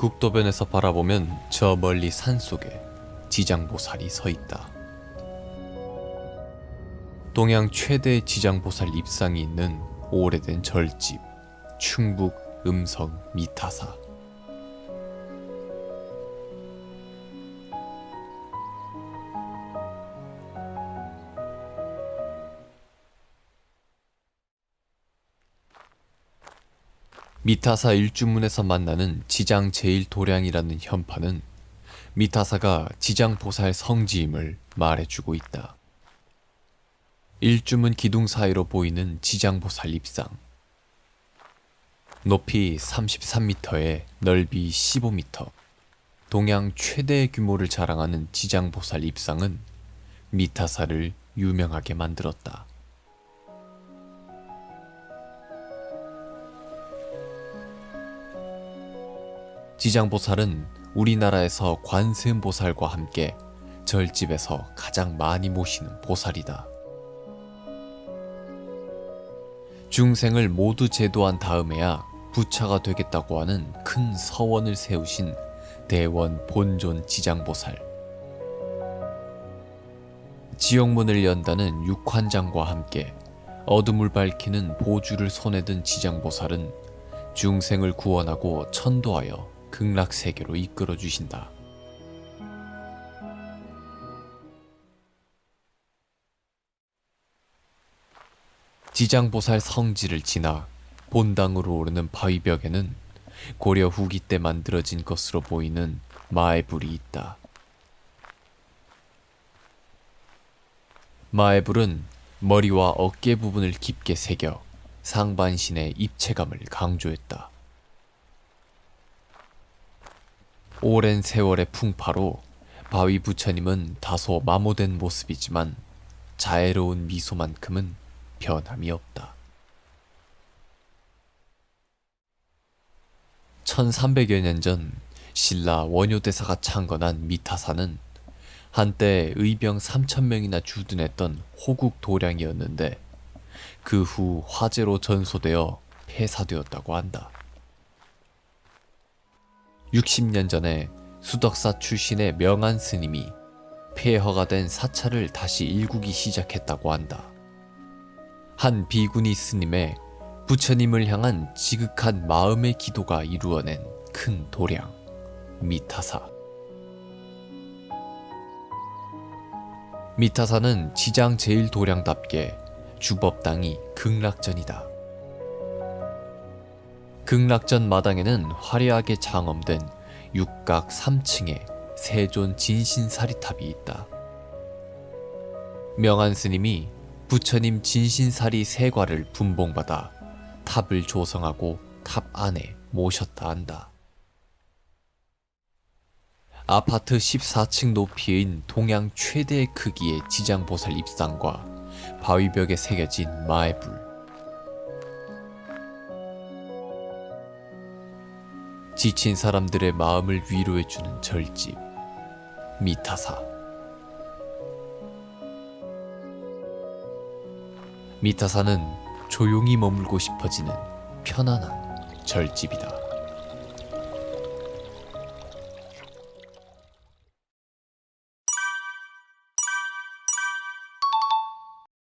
국도변에서 바라보면 저 멀리 산 속에 지장보살이 서 있다. 동양 최대 지장보살 입상이 있는 오래된 절집 충북 음성 미타사. 미타사 일주문에서 만나는 지장 제일 도량이라는 현판은 미타사가 지장 보살 성지임을 말해주고 있다. 일주문 기둥 사이로 보이는 지장 보살 입상. 높이 33m에 넓이 15m. 동양 최대 규모를 자랑하는 지장 보살 입상은 미타사를 유명하게 만들었다. 지장보살은 우리나라에서 관세음보살과 함께 절집에서 가장 많이 모시는 보살이다. 중생을 모두 제도한 다음에야 부처가 되겠다고 하는 큰 서원을 세우신 대원 본존 지장보살. 지옥문을 연다는 육환장과 함께 어둠을 밝히는 보주를 손에 든 지장보살은 중생을 구원하고 천도하여 극락 세계로 이끌어 주신다. 지장보살 성지를 지나 본당으로 오르는 바위벽에는 고려 후기 때 만들어진 것으로 보이는 마애불이 있다. 마애불은 머리와 어깨 부분을 깊게 새겨 상반신의 입체감을 강조했다. 오랜 세월의 풍파로 바위 부처님은 다소 마모된 모습이지만 자애로운 미소만큼은 변함이 없다. 1300여 년 전 신라 원효대사가 창건한 미타사는 한때 의병 3천명이나 주둔했던 호국 도량이었는데 그 후 화재로 전소되어 폐사되었다고 한다. 60년 전에 수덕사 출신의 명한 스님이 폐허가 된 사찰을 다시 일구기 시작했다고 한다. 한 비구니 스님의 부처님을 향한 지극한 마음의 기도가 이루어낸 큰 도량, 미타사. 미타사는 지장 제일 도량답게 주법당이 극락전이다. 극락전 마당에는 화려하게 장엄된 육각 3층의 세존 진신사리탑이 있다. 명한 스님이 부처님 진신사리 세과를 분봉받아 탑을 조성하고 탑 안에 모셨다 한다. 아파트 14층 높이인 동양 최대 크기의 지장보살 입상과 바위벽에 새겨진 마애불. 지친 사람들의 마음을 위로해주는 절집 미타사 미타사는 조용히 머물고 싶어지는 편안한 절집이다.